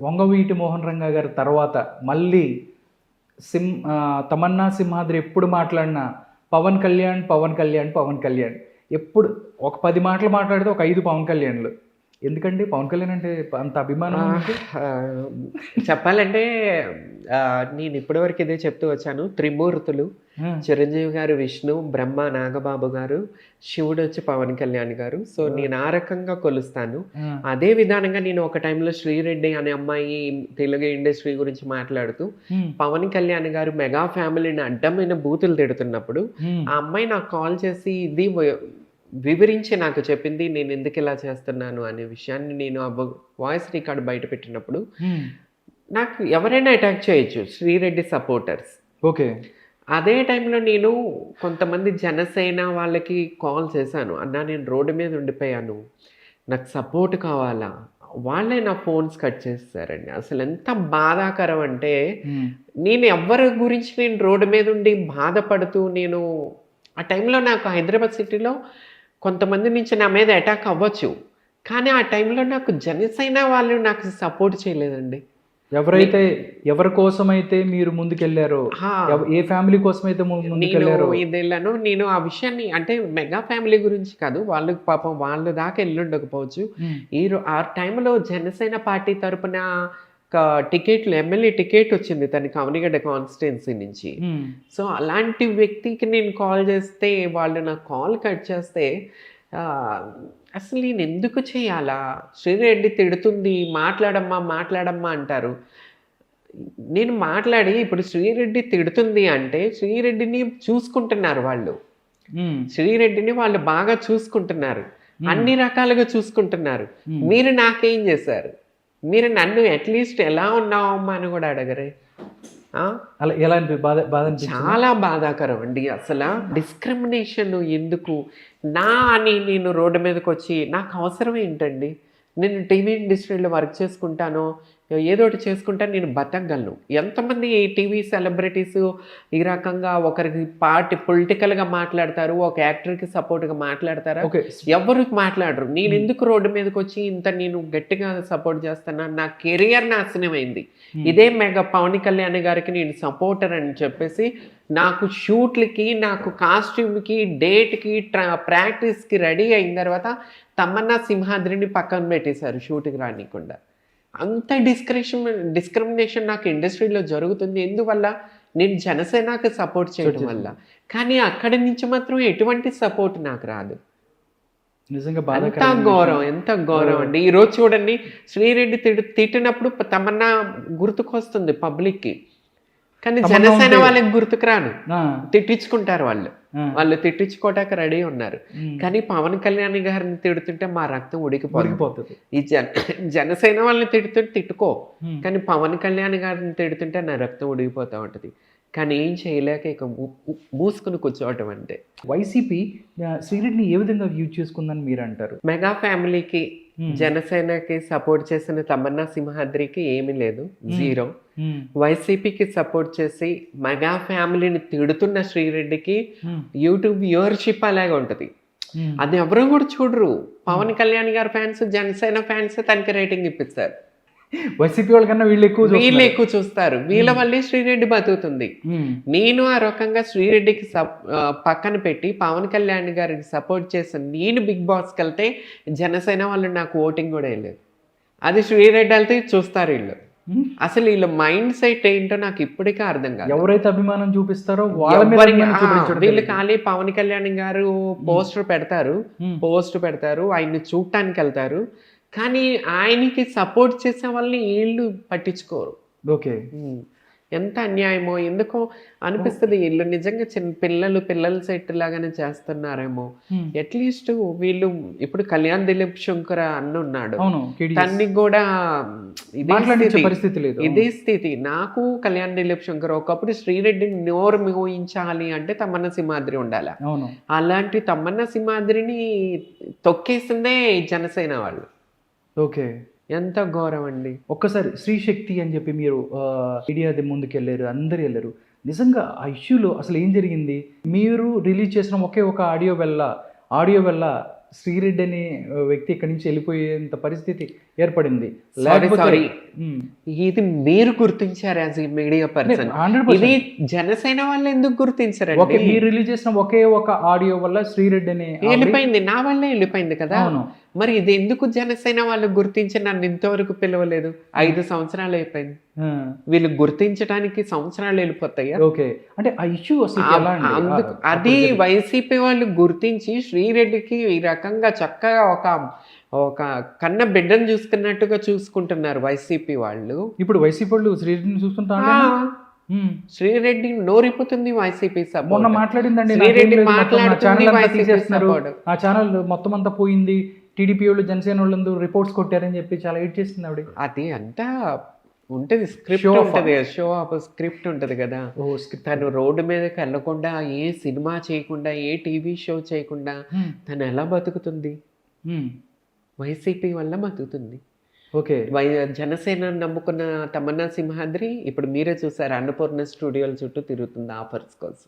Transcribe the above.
వంగవీటి మోహన్ రంగా గారి తర్వాత మళ్ళీ సిం తమన్నా సింహాద్రి ఎప్పుడు మాట్లాడినా పవన్ కళ్యాణ్ పవన్ కళ్యాణ్ పవన్ కళ్యాణ్. ఎప్పుడు ఒక పది మాటలు మాట్లాడితే ఒక ఐదు పవన్ కళ్యాణ్లు. ఎందుకండి? పవన్ కళ్యాణ్ అంటే అంత అభిమానం చెప్పాలంటే నేను ఇప్పటివరకు ఇదే చెప్తూ వచ్చాను. త్రిమూర్తులు చిరంజీవి గారు విష్ణు బ్రహ్మ నాగబాబు గారు శివుడు వచ్చి పవన్ కళ్యాణ్ గారు. సో నేను ఆ రకంగా కొలుస్తాను. అదే విధానంగా నేను ఒక టైంలో శ్రీరెడ్డి అనే అమ్మాయి తెలుగు ఇండస్ట్రీ గురించి మాట్లాడుతూ పవన్ కళ్యాణ్ గారు మెగా ఫ్యామిలీని అడ్డమైన బూతులు తిడుతున్నప్పుడు ఆ అమ్మాయి నాకు కాల్ చేసి ఇది వివరించి నాకు చెప్పింది నేను ఎందుకు ఇలా చేస్తున్నాను? అనే విషయాన్ని నేను ఆ వాయిస్ రికార్డ్ బయట పెట్టినప్పుడు నాకు ఎవరైనా అటాక్ చేయొచ్చు. శ్రీరెడ్డి సపోర్టర్స్. ఓకే. అదే టైంలో నేను కొంతమంది జనసేన వాళ్ళకి కాల్ చేశాను. అన్నా నేను రోడ్డు మీద ఉండిపోయాను. నాకు సపోర్ట్ కావాలా? వాళ్ళే నా ఫోన్స్ కట్ చేస్తారండి అసలు ఎంత బాధాకరం అంటే నేను ఎవరి గురించి నేను రోడ్డు మీద ఉండి బాధపడుతూ నేను ఆ టైంలో నాకు హైదరాబాద్ సిటీలో కొంతమంది నుంచి నా మీద అటాక్ అవ్వచ్చు. కానీ ఆ టైంలో నాకు జనసేన వాళ్ళు నాకు సపోర్ట్ చేయలేదండి. ఎవరైతే ఎవరి కోసమైతే మీరు. ఎవ- ఏ ఫ్యామిలీ కోసమైతే ము- నేను ముందుకెళ్ళారో. ఇదేళ్ళను నేను ఆ విషయాన్ని అంటే మెగా ఫ్యామిలీ గురించి కాదు వాళ్ళు పాపం వాళ్ళ దాకా వెళ్ళుండకపోవచ్చు ఈ ఆ టైంలో జనసేన పార్టీ తరపున టికెట్లు ఎమ్మెల్యే టికెట్ వచ్చింది తనకి అవనిగడ్డ కాన్స్టిట్యున్సీ నుంచి. సో అలాంటి వ్యక్తికి నేను కాల్ చేస్తే వాళ్ళు నా కాల్ కట్ చేస్తే అసలు నేను ఎందుకు చేయాలా? శ్రీరెడ్డి తిడుతుంది మాట్లాడమ్మా మాట్లాడమ్మా అంటారు. నేను మాట్లాడి ఇప్పుడు శ్రీరెడ్డి తిడుతుంది అంటే శ్రీరెడ్డిని చూసుకుంటున్నారు వాళ్ళు. శ్రీరెడ్డిని వాళ్ళు బాగా చూసుకుంటున్నారు. అన్ని రకాలుగా చూసుకుంటున్నారు. మీరు నాకేం చేశారు? మీరు నన్ను అట్లీస్ట్ ఎలా ఉన్నావమ్మా అని కూడా అడగరే? అలా ఎలా బాధ బాధ చాలా బాధాకరం అండి. అసలు డిస్క్రిమినేషన్ ఎందుకు? నా అని నేను రోడ్డు మీదకి వచ్చి నాకు అవసరం ఏంటండి? నేను టీవీ ఇండస్ట్రీలో వర్క్ చేసుకుంటాను ఏదో ఒకటి చేసుకుంటాను నేను బతకగలను. ఎంతమంది టీవీ సెలబ్రిటీస్ ఈ రకంగా ఒకరికి పార్టీ పొలిటికల్గా మాట్లాడతారు ఒక యాక్టర్కి సపోర్ట్గా మాట్లాడతారా? ఎవరు మాట్లాడరు. నేను ఎందుకు రోడ్డు మీదకి వచ్చి ఇంత నేను గట్టిగా సపోర్ట్ చేస్తాను నా కెరియర్ నాశనమైంది. ఇదే మెగా పవన్ కళ్యాణ్ గారికి నేను సపోర్టర్ అని చెప్పేసి నాకు షూట్లకి నాకు కాస్ట్యూమ్కి డేట్కి ట్రా ప్రాక్టీస్కి రెడీ అయిన తర్వాత తమన్నా సింహాద్రిని పక్కన పెట్టేశారు షూట్కి రానికుండా. అంత డిస్క్రిషన్ డిస్క్రిమినేషన్ నాకు ఇండస్ట్రీలో జరుగుతుంది. ఎందువల్ల? నేను జనసేనకి సపోర్ట్ చేయడం వల్ల. కానీ అక్కడి నుంచి మాత్రం ఎటువంటి సపోర్ట్ నాకు రాదు. నిజంగా ఎంత గౌరవం ఎంత గౌరవం అండి. ఈ రోజు చూడండి శ్రీరెడ్డి తిట్టినప్పుడు తమన్నా గుర్తుకొస్తుంది పబ్లిక్కి కానీ జనసేన వాళ్ళకి గుర్తుకు రాను. ఆ, తిట్టించుకుంటారు వాళ్ళు. వాళ్ళు తిట్టించుకోవటానికి రెడీ ఉన్నారు. కానీ పవన్ కళ్యాణ్ గారిని తిడుతుంటే మా రక్తం ఉడికిపోతుంది. ఈ జన జనసేన వాళ్ళని తిడుతుంటే తిట్టుకో. కానీ పవన్ కళ్యాణ్ గారిని తిడుతుంటే నా రక్తం ఉడికిపోతూ ఉంటుంది. కానీ ఏం చేయలేక ఇక మూసుకుని కూర్చోవటం అంటే. వైసీపీ శ్రీరెడ్డిని ఏ విధంగా యూజ్ చేసుకుందని మీరు అంటారు మెగా ఫ్యామిలీకి. జనసేనకి సపోర్ట్ చేసిన తమన్నా సింహాద్రికి ఏమీ లేదు జీరో. వైసీపీకి సపోర్ట్ చేసి మెగా ఫ్యామిలీని తిడుతున్న శ్రీరెడ్డికి యూట్యూబ్ వ్యూవర్షిప్ అలాగే ఉంటుంది. అది ఎవరు కూడా చూడరు. పవన్ కళ్యాణ్ గారి ఫ్యాన్స్ జనసేన ఫ్యాన్స్ తనకి రేటింగ్ ఇప్పిస్తారు. వైసీపీ వాళ్ళకన్నా వీళ్ళు ఎక్కువ వీళ్ళు. ఎక్కువ చూస్తారు. వీళ్ళ వల్లే శ్రీరెడ్డి బతుకుతుంది. ఉమ్, నేను ఆ రకంగా శ్రీరెడ్డికి పక్కన పెట్టి పవన్ కళ్యాణ్ గారికి సపోర్ట్ చేసిన నేను బిగ్ బాస్కి వెళ్తే జనసేన వాళ్ళు నాకు ఓటింగ్ కూడా వేయలేదు. అది శ్రీరెడ్డి వెళ్తే చూస్తారు వీళ్ళు. ఉమ్. అసలు వీళ్ళ మైండ్ సెట్ ఏంటో నాకు ఇప్పటికే అర్థం కాదు. ఎవరైతే అభిమానం చూపిస్తారో వాళ్ళ. ఖాళీ పవన్ కళ్యాణ్ గారు పోస్టర్ పెడతారు. ఉమ్, పోస్ట్ పెడతారు. ఆయన్ని చూడటానికి వెళ్తారు. కానీ ఆయనకి సపోర్ట్ చేసే వాళ్ళని వీళ్ళు పట్టించుకోరు. ఓకే. ఎంత అన్యాయమో ఎందుకో అనిపిస్తుంది వీళ్ళు నిజంగా చిన్న పిల్లలు పిల్లల సెట్ లాగానే చేస్తున్నారేమో. అట్లీస్ట్ వీళ్ళు ఇప్పుడు కళ్యాణ్ దిలీప్ శంకర్ అన్న ఉన్నాడు. తన్ని కూడా ఇదే ఇదే స్థితి. నాకు కళ్యాణ్ దిలీప్ శంకర్ ఒకప్పుడు శ్రీరెడ్డిని నోరు మిగోయించాలి అంటే తమ్మన్న సింహాద్రి ఉండాలి? అలాంటి తమ్మన్న సింహాద్రిని తొక్కేసిందే జనసేన వాళ్ళు. ఓకే. ఎంత ఘోరం అండి ఒక్కసారి శ్రీశక్తి అని చెప్పి మీరు మీడియా ముందుకు వెళ్ళారు అందరు వెళ్ళారు నిజంగా ఆ ఇష్యూలో అసలు ఏం జరిగింది? మీరు రిలీజ్ చేసిన ఒకే ఒక ఆడియో వల్ల ఆడియో వల్ల శ్రీరెడ్డి అనే వ్యక్తి ఇక్కడి నుంచి వెళ్ళిపోయేంత పరిస్థితి ఏర్పడింది. ఇది మీరు గుర్తించారు యాజ్ మీడియా పర్సన్ 100% ఇది జనసేన వాళ్ళు ఎందుకు ఓకే గుర్తించారండి మీరు రిలీజ్ చేసిన ఒకే ఒక ఆడియో వల్ల శ్రీరెడ్డి అనే వెళ్ళిపోయింది. నా వల్లే వెళ్ళిపోయింది కదా? అవును. మరి ఇది ఎందుకు జనసేన వాళ్ళు గుర్తించి నన్ను ఇంతవరకు పిలవలేదు? ఐదు సంవత్సరాలు అయిపోయింది. ఆ, వీళ్ళు గుర్తించడానికి సంవత్సరాలు వెళ్ళిపోతాయా? ఓకే. అంటే ఆ ఇష్యూ అది వైసీపీ వాళ్ళు గుర్తించి శ్రీరెడ్డికి ఈ రకంగా చక్కగా ఒక ఒక కన్న బిడ్డను చూసుకున్నట్టుగా చూసుకుంటున్నారు వైసీపీ వాళ్ళు. ఇప్పుడు వైసీపీ వాళ్ళు శ్రీరెడ్డిని ఆ, ఉమ్. శ్రీరెడ్డి నోరిపోతుంది వైసీపీ మొన్న మాట్లాడిందండి శ్రీరెడ్డి మాట్లాడుతుంది. ఆ ఛానల్ మొత్తం అంతా పోయింది. టీడీపీ వాళ్ళు జనసేన వాళ్ళు రిపోర్ట్స్ కొట్టారని చెప్పి చాలా ఎయిట్ చేస్తుంది ఆవిడ. అది అంతా ఉంటది స్క్రిప్ట్. ఉంటది షో ఆఫ్ స్క్రిప్ట్ ఉంటది కదా. తను రోడ్డు మీదకి వెళ్ళకుండా ఏ సినిమా చేయకుండా ఏ టీవీ షో చేయకుండా తను ఎలా బతుకుతుంది? వైసీపీ వల్ల బతుకుతుంది. ఓకే వై జనసేన నమ్ముకున్న తమన్నా సింహాద్రి ఇప్పుడు మీరే చూసారు అన్నపూర్ణ స్టూడియోల చుట్టూ తిరుగుతుంది ఆఫర్స్ కోసం.